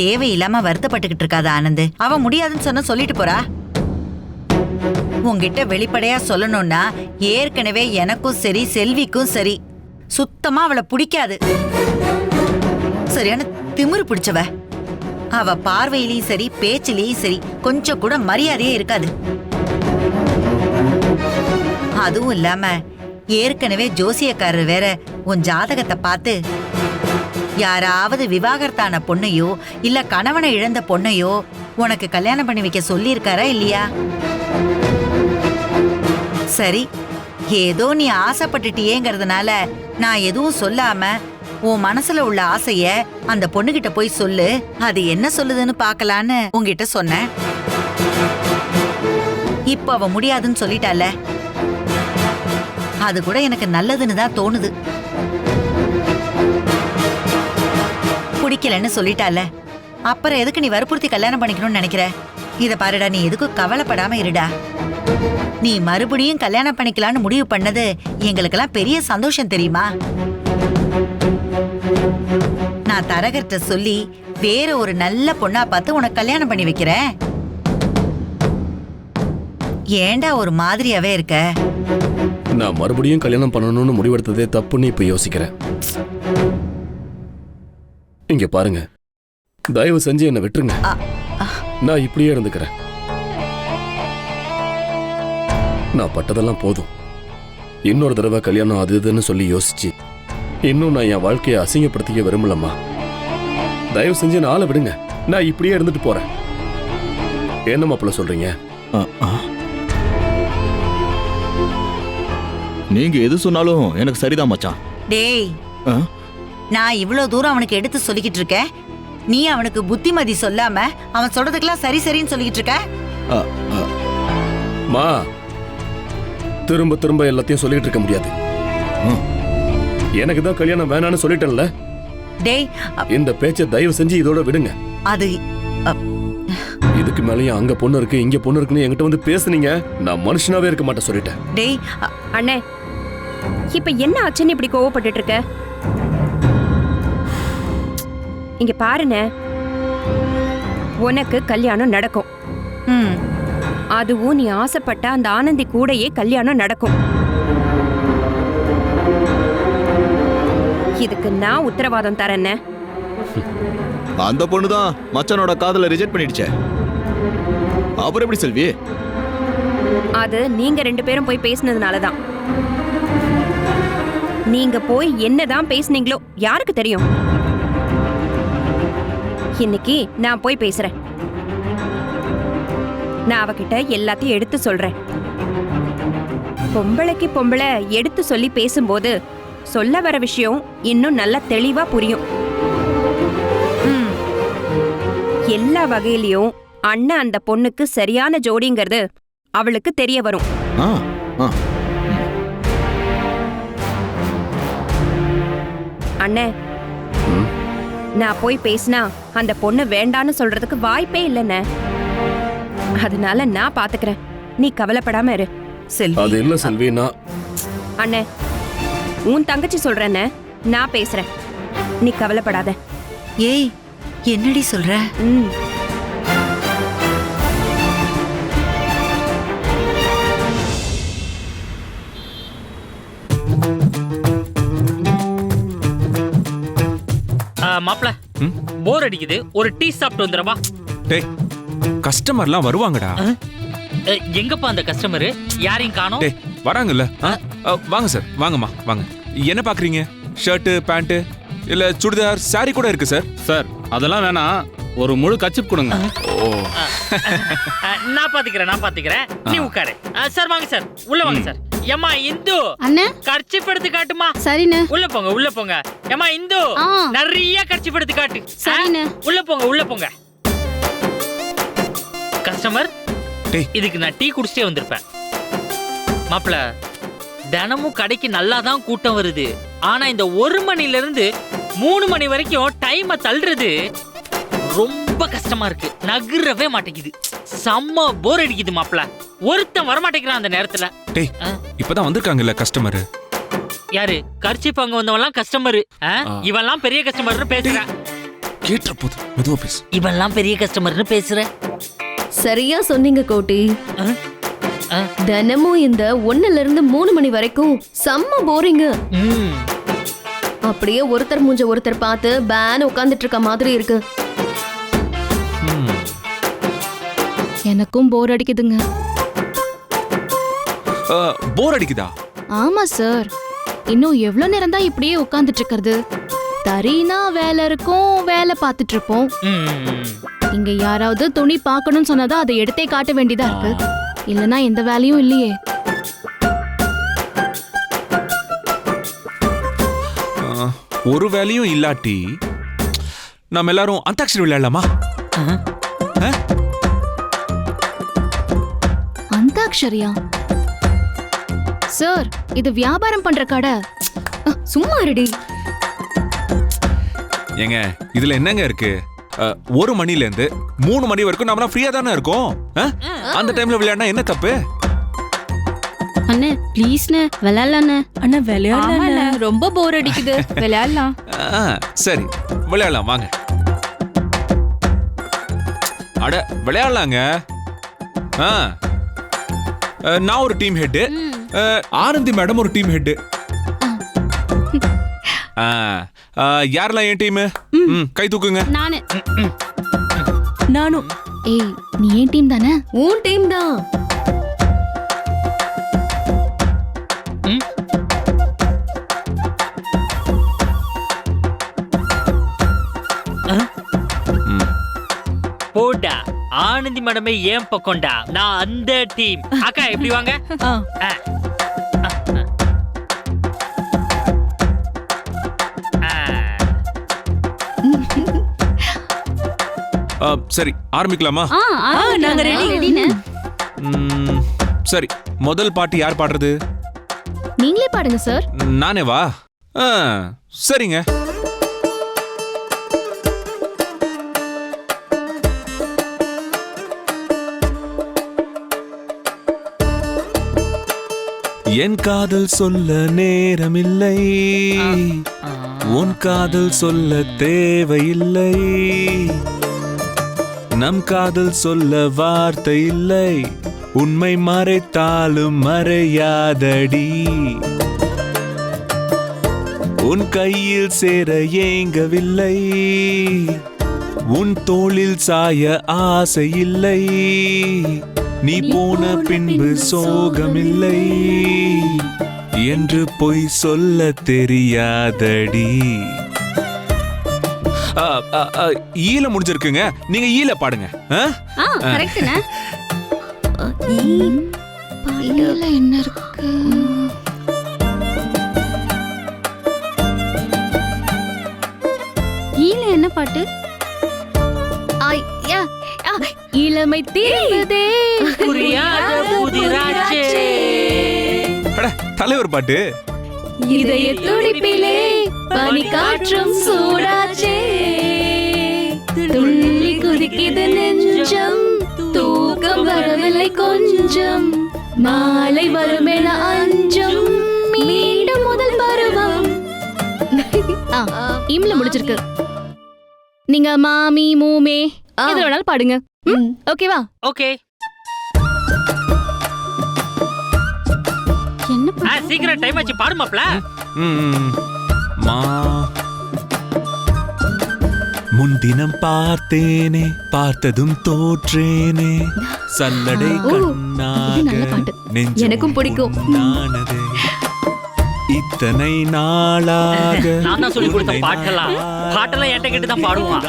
தேவையில்லாம வருத்தப்பட்டுக்கிட்டு இருக்காத ஆனந்த். அவ முடியாதுன்னு சொன்ன சொல்லிட்டு போறா. உங்ககிட்ட வெளிப்படையா சொல்லணும்னா ஏற்கனவே எனக்கும் சரி செல்விக்கும் சரி. சுத்தமா அவளை பிடிக்காது. சரியான திமிரு பிடிச்சவ. அவ பார்வையிலயும் சரி பேச்சிலையும் சரி கொஞ்சம் கூட மரியாதையே இருக்காது. அதுவும் இல்லாம ஏற்கனவே ஜோசியக்காரர் வேற உன் ஜாதகத்தை பார்த்து யாராவது விவாகரத்தான பொண்ணையோ இல்ல கணவனை இழந்த பொண்ணையோ உனக்கு கல்யாணம் பண்ணி வைக்க சொல்லியிருக்காரா இல்லையா? சரி ஏதோ நீ ஆசைப்பட்டுட்டியேங்கிறதுனால நான் எதுவும் சொல்லாம உன் மனசுல உள்ள ஆசைய அந்த பொண்ணுகிட்ட போய் சொல்லு. அது என்ன சொல்லுதுன்னு பார்க்கலான்னு உங்ககிட்ட சொன்னேன். இப்போ அவ முடியாதுன்னு சொல்லிட்டால? அது கூட எனக்கு நல்லதுன்னு தான் தோணுது. பிடிக்கலன்னு சொல்லிட்டால. அப்புறம் எதுக்கு நீ வற்புறுத்தி கல்யாணம் பண்ணிக்கணும்னு நினைக்கிற? இத பாருடா நீ எதுக்கும் கவலைப்படாம இருடா. நீ மறுபடியும் கல்யாணம் பண்ணிக்கலாம்னு முடிவு பண்ணது எங்களுக்கெல்லாம் பெரிய சந்தோஷம் தெரியுமா? நான் தரகர்கிட்ட சொல்லி வேற ஒரு நல்ல பொண்ணா பார்த்து உனக்கு கல்யாணம் பண்ணி வைக்கிறேன். ஏன்டா ஒரு மாதிரியாவே இருக்க? நான் மறுபடியும் கல்யாணம் பண்ணணும்னு முடிவெடுத்ததே தப்புன்னு இப்ப யோசிக்கிறேன். இங்க பாருங்க. தயவு செஞ்சு என்னை விட்டுருங்க. நான் இப்படியே இருந்துக்கிறேன். நான் பட்டதெல்லாம் போதும். இன்னொரு தடவை கல்யாணம் அது இதுன்னு சொல்லி யோசிச்சு இன்னும் நான் என் வாழ்க்கையை அசிங்கப்படுத்திக்க விரும்பலம்மா. தயவு செஞ்சு நான் ஆளை விடுங்க. நான் இப்படியே இருந்துட்டு போறேன். என்ன மாப்பிள்ள சொல்றீங்க. நீங்க எது சொன்னாலும் எனக்கு சரிதான் மச்சான். டேய். ஆ? நான் இவ்ளோ தூரம் அவனுக்கு எடுத்து சொல்லிக்கிட்டு இருக்கேன். நீ அவனுக்கு புத்திமதி சொல்லாம அவன் சொல்றதுக்கெல்லாம் சரி சரின்னு சொல்லிக்கிட்டு இருக்க. மா திரும்ப திரும்ப எல்லாத்தையும் சொல்லிட்டு இருக்க முடியாது. எனக்கு தான் கல்யாணம் வேணான்னு சொல்லிட்டேன்ல. டேய் இந்த பேச்சை தயவு செஞ்சு இதோட விடுங்க. அது இதுக்கு மேலேயும் அங்க பொண்ணு இருக்கு இங்க பொண்ணு இருக்குன்னு என்கிட்ட வந்து பேசுனீங்க. நான் மனுஷனாவே இருக்க மாட்டேன் சொல்லிட்டேன். டேய் அண்ணே இப்ப என்ன ஆச்சுன்னு இப்படி கோவப்பட்டுட்டு இருக்க? இங்க பாருண்ணே உனக்கு கல்யாணம் நடக்கும். ம், அதுவும் நீ ஆசைப்பட்ட அந்த ஆனந்தி கூடயே கல்யாணம் நடக்கும். இதுக்கு நான் உத்தரவாதம் தரேன்னே அந்த பொண்ணு தான் மச்சானோட காதல ரிஜெக்ட் பண்ணிடுச்சே. அப்புறம் எப்படி செல்வி? அது நீங்க ரெண்டு பேரும் போய் பேசினதுனால தான் நீங்க போய் என்னதான் பேசுனீங்களோ யாருக்கு தெரியும்? இன்னைக்கு நான் போய் பேசுறேன். நான் அவகிட்ட எல்லாத்தையும் எடுத்து சொல்றேன். பொம்பளைக்கு பொம்பளை எடுத்து சொல்லி பேசும்போது சொல்ல வர விஷயம் இன்னும் நல்லா தெளிவா புரியும். ம். எல்லா வகையிலயும் அண்ணன் அந்த பொண்ணுக்கு சரியான ஜோடிங்கிறது அவளுக்கு தெரிய வரும். ஆ ஆ. அண்ணே. ம். நான் போய் பேசினா அந்த பொண்ணு வேண்டான்னு சொல்றதுக்கு வாய்ப்பே இல்லைண்ணே. அதனால நான் பாத்துக்கிறேன். நீ கவலைப்படாம இரு. செல்வி. அது இல்ல செல்வி நான் அண்ணே உன் தங்கச்சி சொல்றேண்ணே. நான் பேசுறேன். நீ கவலைப்படாத. ஏய் என்னடி சொல்ற? ம். போர் அடிக்குது ஒரு டீ சாப்பிட்டு வந்துடவா டேய் கஸ்டமர்லாம் வருவாங்கடா. எங்கப்பா அந்த கஸ்டமரு? யாரையும் காணோம்? டேய் வராங்கல்ல? ஆ? ஆ, வாங்க சார் வாங்கம்மா வாங்க. என்ன பாக்குறீங்க? ஷர்ட்டு பேண்ட்டு இல்ல சுடிதார் saree கூட இருக்கு சார்? சார் அதெல்லாம் வேணாம் ஒரு முழு கச்சிப் கொடுங்க. ஓ நான் பாத்துக்கிறேன் நான் பாத்துக்கிறேன். நீ உட்காரு. அஹ், சார் வாங்க சார் உள்ள வாங்க சார். ஏமா இந்து. அண்ணே. கர்ச்சிப் எடுத்து காட்டுமா சரிண்ணே. உள்ள போங்க உள்ள போங்க. ஏமா இந்து. ஆ. நிறைய கர்ச்சிப் எடுத்து காட்டு சரிண்ணே. உள்ள போங்க உள்ள போங்க. கஸ்டமர் டேய். இதுக்கு நான் டீ குடிச்சிட்டே வந்திருப்பேன். மாப்ள தினமும் கடைக்கு நல்லா தான் கூட்டம் வருது. ஆனா இந்த ஒரு மணில இருந்து மூணு மணி வரைக்கும் டைமை தள்ளுறது ரொம்ப கஷ்டமா இருக்கு. நகரவே மாட்டேங்குது. செம்ம போர் அடிக்குது மாப்ள ஒருத்தன் வரமாட்டேங்கிறான் அந்த நேரத்துல. டேய். இப்பதான் வந்திருக்காங்கல்ல கஸ்டமர் யாரு? கர்ச்சி பங்கு வந்தவன்லாம் கஸ்டமர் ஆ. இவன்லாம் பெரிய கஸ்டமர்னு பேசுறான் கேட்டுற போது மெதுவா பேசு. இவன்லாம் பெரிய கஸ்டமர்னு பேசுற. சரியா சொன்னீங்க கோட்டி. ஆ? ஆ? தினமும் இந்த ஒண்ணுல இருந்து மூணு மணி வரைக்கும் செம்ம போரிங் ம். அப்படியே ஒருத்தர் மூஞ்ச ஒருத்தர் பார்த்து பேன் உட்கார்ந்துட்டு இருக்க மாதிரி இருக்கு. ம். எனக்கும் போர் அடிக்குதுங்க. போர் அடிக்குதா? ஆமா சார் இன்னும் எவ்வளவு நேரம் தான் இப்படியே உட்கார்ந்துட்டு இருக்கிறது தரீனா வேலை இருக்கும் வேலை பார்த்துட்டு இருப்போம் இங்க யாராவது துணி பார்க்கணும்னு சொன்னாதான் அதை எடுத்தே காட்ட வேண்டியதா இருக்கு. இல்லனா எந்த வேலையும் இல்லையே. ஒரு வேலையும் இல்லாட்டி நம்ம எல்லாரும் அந்தாக்ஷரி விளையாடலாமா? அந்தாக்ஷரியா சார் இது வியாபாரம் பண்ற கடை. அஹ், சும்மா இருடி. ஏங்க இதுல என்னங்க இருக்கு? ஒரு மணில இருந்து மூணு மணி வரைக்கும் நம்மளாம் ஃப்ரீயா தானே இருக்கோம்? ஆ? அந்த டைம்ல விளையாடினா என்ன தப்பு? அண்ணே ப்ளீஸ்ண்ணே விளையாடலாண்ணே. அண்ணா விளையாடல ரொம்ப போர் அடிக்குது. விளையாடலாம். சரி விளையாடலாம் வாங்க. அட விளையாடலாங்க. ஆ நான் ஒரு டீம் ஹெட் ஆனந்தி மேடம் ஒரு டீம் ஹெட் யாரெல்லாம் என் டீம் கை தூக்குங்க. நானு. நானும். ஏய் நீ ஏன் டீம் தானே? உன் டீம் தான். ஆனந்தி மேடமே ஏன் பக்கம்டா நான் அந்த டீம். அக்கா எப்படி வாங்க? சரி ஆரம்பிக்கலாமா? ஆ, நாங்க. ம், சரி முதல் பாட்டு யார் பாடுறது? நீங்களே பாடுங்க சார் நானே வா ஆ, சரிங்க. என் காதல் சொல்ல நேரமில்லை. உன் காதல் சொல்ல தேவையில்லை. நம் காதல் சொல்ல வார்த்தை இல்லை. உண்மை மறைத்தாலும் மறையாதடி. உன் கையில் சேர ஏங்கவில்லை. உன் தோளில் சாய ஆசை இல்லை. நீ போன பின்பு சோகமில்லை. என்று பொய் சொல்ல தெரியாதடி. ஆ, ஆ, ஆ, ஈல முடிஞ்சிருக்குங்க. நீங்க ஈல பாடுங்க. என்ன இருக்கு? ஈல என்ன பாட்டு? ஐயா, ஆ, இளமை தீர்ந்ததே. புரியாத புதிராச்சே. அட, தலைவர் பாட்டு. இதய துடிப்பிலே பனி காற்றும் சூடாச்சே. துள்ளி குதிக்குது நெஞ்சம் தூக்கம் வரவில்லை கொஞ்சம். மாலை வருமென அஞ்சம் மீண்டும் முதல் பருவம். ஆ, இம்ல முடிச்சிருக்கு. நீங்க மாமி மூமே. எது வேணாலும் பாடுங்க. ம், ஓகேவா? ஓகே. என்ன ஆ சீக்கிரம் டைம் ஆச்சு பாடுமாப்ல ம், ம். முன்தினம் பார்த்தேனே பார்த்ததும் தோற்றேனே. சல்லடை கண்ணாக எனக்கும் பிடிக்கும். பொன்னானதே. இத்தனை நாளாக நான் தான் சொல்லி கொடுத்த பாட்டெல்லாம். பாட்டெல்லாம் என்கிட்ட கேட்டு தான் பாடுவான்